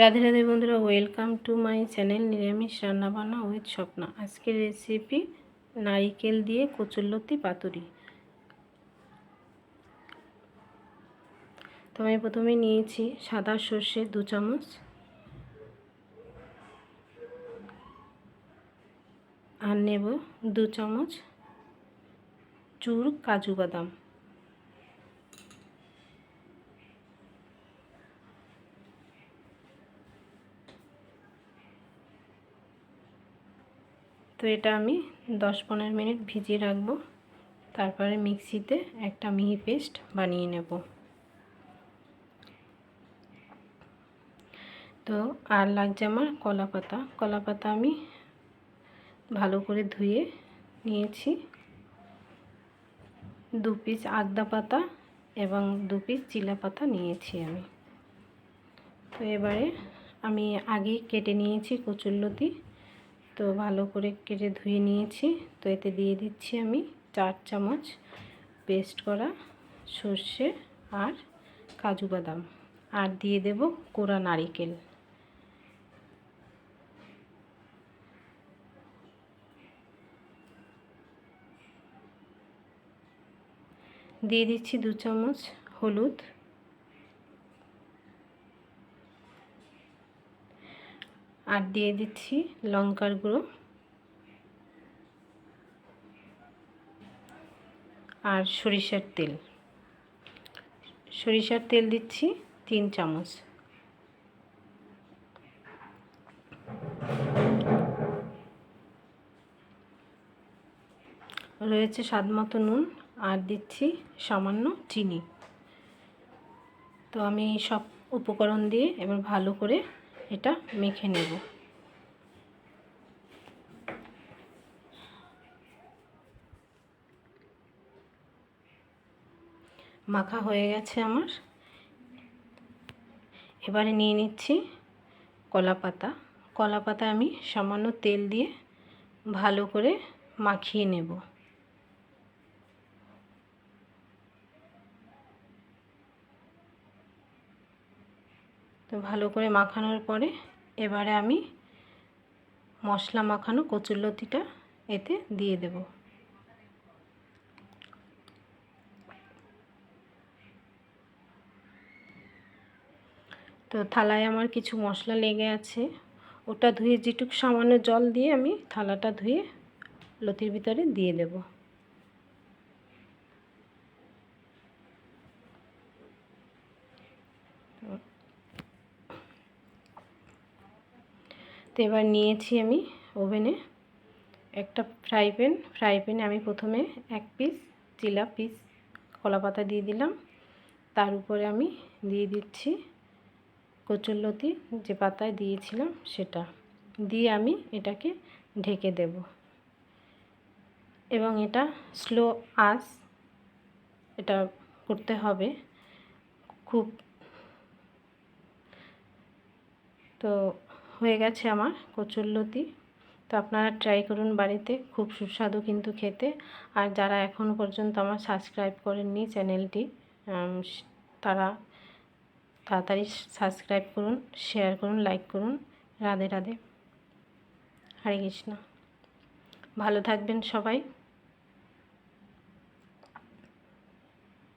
রাধে রাধে বন্ধুরা welcome to my channel নিরামিষ রান্নাবান্না উইথ স্বপ্না। আজকের রেসিপি নারিকেল দিয়ে কচুরলতি পাতুরি। তো আমি প্রথমে নিয়েছি সাদা সর্ষে দু চামচ। আর নেব দু চামচ চুর কাজু বাদাম। তো এটা আমি দশ পনেরো মিনিট ভিজিয়ে রাখব। তারপরে মিক্সিতে একটা মিহি পেস্ট বানিয়ে নেব। তো আর লাগছে আমার কলা পাতা। কলা পাতা আমি ভালো করে ধুয়ে নিয়েছি। দু পিস আগদা পাতা এবং দু পিস চিলা পাতা নিয়েছি আমি। তো এবারে আমি আগে কেটে নিয়েছি কচুরলতি। তো ভালো করে কেটে ধুয়ে নিয়েছি। তো এতে দিয়ে দিচ্ছি আমি চার চামচ পেস্ট করা সর্ষে আর কাজু বাদাম। আর দিয়ে দেব কোড়া নারিকেল। দিয়ে দিচ্ছি দু চামচ হলুদ। আর দিয়ে দিচ্ছি লঙ্কার গুঁড়ো। আর সরিষার তেল। সরিষার তেল দিচ্ছি তিন চামচ। রয়েছে স্বাদ মতো নুন আর দিচ্ছি সামান্য চিনি। তো আমি সব উপকরণ দিয়ে এবার ভালো করে এটা মেখে নেব। মাখা হয়ে গেছে আমার। এবারে নিয়ে নিচ্ছি কলা পাতা। কলা পাতা আমি সামান্য তেল দিয়ে ভালো করে মাখিয়ে নেব। তো ভালো করে মাখানোর পরে এবারে আমি মশলা মাখানো কচুরলতিটা এতে দিয়ে দেব। তো থালায় আমার কিছু মশলা লেগে আছে। ওটা ধুয়ে যেটুক সামান্য জল দিয়ে আমি থালাটা ধুয়ে লতির ভিতরে দিয়ে দেবো। তো এবার নিয়েছি আমি ওভেনে একটা ফ্রাই প্যান। ফ্রাই প্যানে আমি প্রথমে এক পিস চিলা পিস কলা পাতা দিয়ে দিলাম। তার উপরে আমি দিয়ে দিচ্ছি কচুরলতি যে পাতায় দিয়েছিলাম সেটা। দিয়ে আমি এটাকে ঢেকে দেব। এবং এটা স্লো আস এটা করতে হবে। খুব তো হয়ে গেছে আমার কচুরলতি তো আপনারা ট্রাই করুন বাড়িতে, খুব সুস্বাদু কিন্তু খেতে। আর যারা এখনও পর্যন্ত আমার সাবস্ক্রাইব করেননি চ্যানেলটি তারা তাড়াতাড়ি সাবস্ক্রাইব করুন শেয়ার করুন লাইক করুন। রাধে রাধে। হরে কৃষ্ণ। ভালো থাকবেন সবাই।